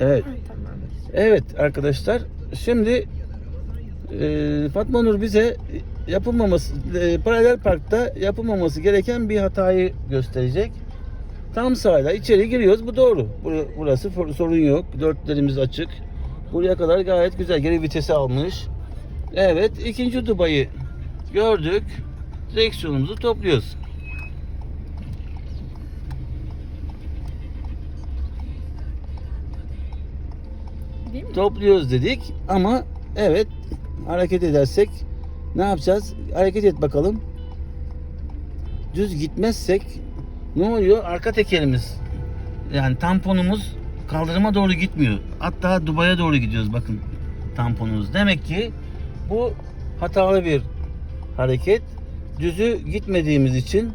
Evet. Evet arkadaşlar. Şimdi e, Fatma Nur bize yapılmaması e, paralel parkta yapılmaması gereken bir hatayı gösterecek. Tam sağla içeri giriyoruz. Bu doğru. Bur- Burası sorun yok. Dörtlerimiz açık. Buraya kadar gayet güzel. Geri vitesi almış. Evet. ikinci Dubai'yi gördük. Direksiyonumuzu topluyoruz. Değil mi? topluyoruz dedik ama evet hareket edersek ne yapacağız? Hareket et bakalım. Düz gitmezsek ne oluyor? Arka tekerimiz yani tamponumuz kaldırıma doğru gitmiyor. Hatta Dubai'ye doğru gidiyoruz bakın tamponumuz. Demek ki bu hatalı bir hareket. Düzü gitmediğimiz için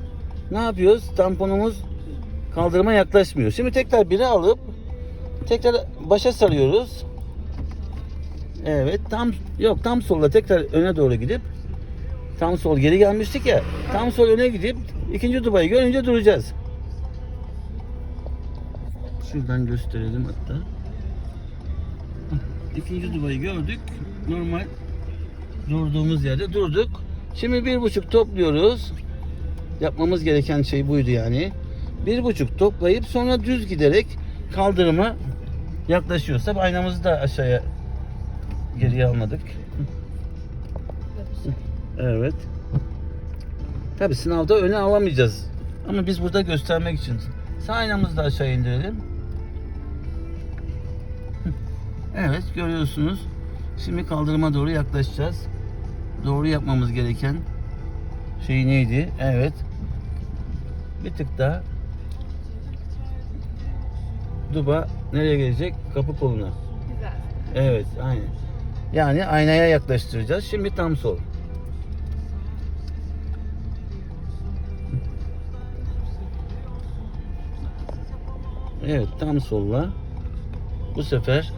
ne yapıyoruz? Tamponumuz kaldırıma yaklaşmıyor. Şimdi tekrar biri alıp tekrar başa sarıyoruz. Evet tam yok tam solla tekrar öne doğru gidip tam sol geri gelmiştik ya. Tam sol öne gidip ikinci dubayı görünce duracağız. Şuradan gösterelim hatta. İkinci dubayı gördük. Normal durduğumuz yerde durduk. Şimdi bir buçuk topluyoruz. Yapmamız gereken şey buydu yani. Bir buçuk toplayıp sonra düz giderek kaldırıma yaklaşıyoruz. Tabi aynamızı da aşağıya geriye almadık. Evet. Tabi sınavda öne alamayacağız. Ama biz burada göstermek için. Sağ aynamızı da aşağı indirelim. Evet görüyorsunuz. Şimdi kaldırıma doğru yaklaşacağız. Doğru yapmamız gereken şey neydi? Evet. Bir tık daha. Duba nereye gelecek? Kapı koluna. Güzel. Evet, aynen. Yani aynaya yaklaştıracağız. Şimdi tam sol. Evet, tam solla. Bu sefer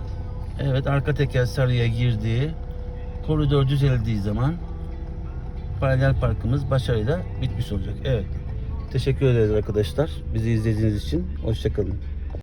evet arka teker sarıya girdi. Koridor düzeldiği zaman paralel parkımız başarıyla bitmiş olacak. Evet. Teşekkür ederiz arkadaşlar. Bizi izlediğiniz için. Hoşçakalın.